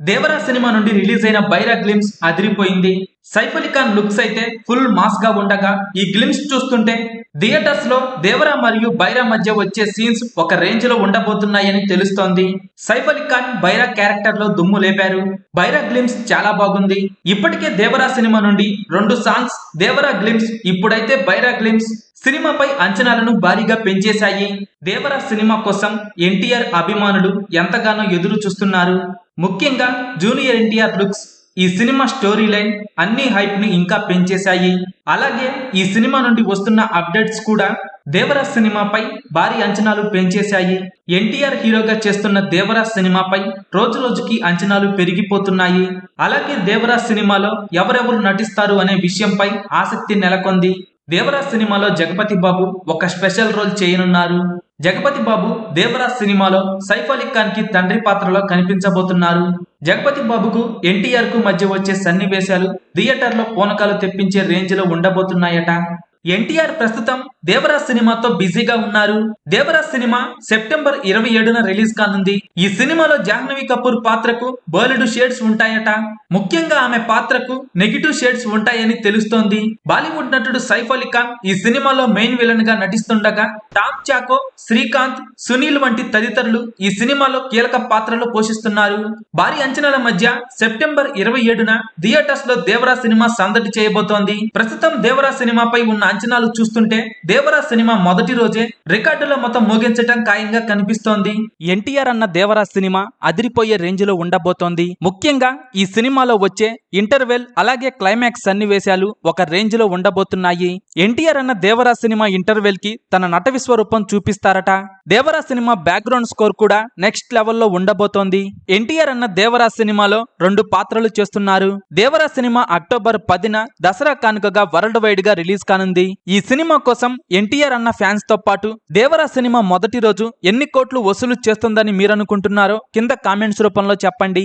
Devara cinema నుండి release అయిన Bhaira glimpse అదిరిపోయింది. సైఫ్ అలీ ఖాన్ లుక్స్ అయితే ఫుల్ మాస్గా ఉండగా ఈ గ్లిమ్స్ చూస్తుంటే థియేటర్స్లో దేవరా మరియు బైరా మధ్య వచ్చే సీన్స్ ఒక రేంజ్లో ఉండబోతున్నాయని తెలుస్తోంది. సైఫ్ అలీ ఖాన్ బైరా క్యారెక్టర్లో దుమ్ము లేపారు. బైరా గ్లిమ్స్ చాలా బాగుంది. ఇప్పటికే దేవరా సినిమా నుండి రెండు సాంగ్స్ దేవరా గ్లిమ్స్ ఇప్పుడైతే బైరా గ్లిమ్స్ సినిమాపై అంచనాలను భారీగా పెంచేశాయి. దేవరా సినిమా కోసం ఎన్టీఆర్ అభిమానులు ఎంతగానో ఎదురు చూస్తున్నారు ముఖ్యంగా జూనియర్ ఎన్టీఆర్ లుక్స్ ఈ సినిమా స్టోరీ లైన్ అన్ని హైప్ని ఇంకా పెంచేశాయి. అలాగే ఈ సినిమా నుండి వస్తున్న అప్డేట్స్ కూడా దేవరా సినిమాపై భారీ అంచనాలు పెంచేశాయి. ఎన్టీఆర్ హీరోగా చేస్తున్న దేవరా సినిమాపై రోజు రోజుకి అంచనాలు పెరిగిపోతున్నాయి. అలాగే దేవరా సినిమాలో ఎవరెవరు నటిస్తారు అనే విషయంపై ఆసక్తి నెలకొంది. దేవరా సినిమాలో జగపతి బాబు ఒక స్పెషల్ రోల్ చేయనున్నారు. జగపతి బాబు దేవరాజ్ సినిమాలో సైఫ్ అలీ ఖాన్కి తండ్రి పాత్రలో కనిపించబోతున్నారు. జగపతి బాబుకు ఎన్టీఆర్కు మధ్య వచ్చే సన్నివేశాలు థియేటర్లో పూనకాలు తెప్పించే రేంజ్లో ఉండబోతున్నాయట. ఎన్టీఆర్ ప్రస్తుతం దేవరా సినిమాతో బిజీగా ఉన్నారు. దేవరా సినిమా సెప్టెంబర్ ఇరవై ఏడున రిలీజ్ కానుంది. ఈ సినిమాలో జాహ్నవి కపూర్ పాత్రకు బోలెడు షేడ్స్ ఉంటాయట. ముఖ్యంగా ఆమె పాత్రకు నెగిటివ్ షేడ్స్ ఉంటాయని తెలుస్తోంది. బాలీవుడ్ నటుడు సైఫ్ అలీ ఖాన్ ఈ సినిమాలో మెయిన్ విలన్గా నటిస్తుండగా టామ్ చాకో శ్రీకాంత్ సునీల్ వంటి తదితరులు ఈ సినిమాలో కీలక పాత్రలు పోషిస్తున్నారు. భారీ అంచనాల మధ్య సెప్టెంబర్ ఇరవై ఏడున థియేటర్స్లో దేవరా సినిమా సందడి చేయబోతోంది. ప్రస్తుతం దేవరా సినిమాపై ఉన్న అంచనాలు చూస్తుంటే దేవరా సినిమా మొదటి రోజే రికార్డుల మొత్తం మోగించటం ఖాయంగా కనిపిస్తోంది. ఎన్టీఆర్ అన్న దేవరా సినిమా అదిరిపోయే రేంజ్లో ఉండబోతోంది. ముఖ్యంగా ఈ సినిమాలో వచ్చే ఇంటర్వెల్ అలాగే క్లైమాక్స్ సన్నివేశాలు ఒక రేంజ్లో ఉండబోతున్నాయి. ఎన్టీఆర్ అన్న దేవరా సినిమా ఇంటర్వెల్కి తన నట విశ్వరూపం చూపిస్తారట. దేవరా సినిమా బ్యాక్గ్రౌండ్ స్కోర్ కూడా నెక్స్ట్ లెవెల్లో ఉండబోతోంది. ఎన్టీఆర్ అన్న దేవరా సినిమాలో రెండు పాత్రలు చేస్తున్నారు. దేవరా సినిమా అక్టోబర్ పదిన దసరా కానుకగా వరల్డ్ వైడ్గా రిలీజ్ కానుంది. ఈ సినిమా కోసం ఎన్టీఆర్ అన్న ఫ్యాన్స్తో పాటు దేవరా సినిమా మొదటి రోజు ఎన్ని కోట్లు వసూలు చేస్తుందని మీరనుకుంటున్నారో కింద కామెంట్స్ రూపంలో చెప్పండి.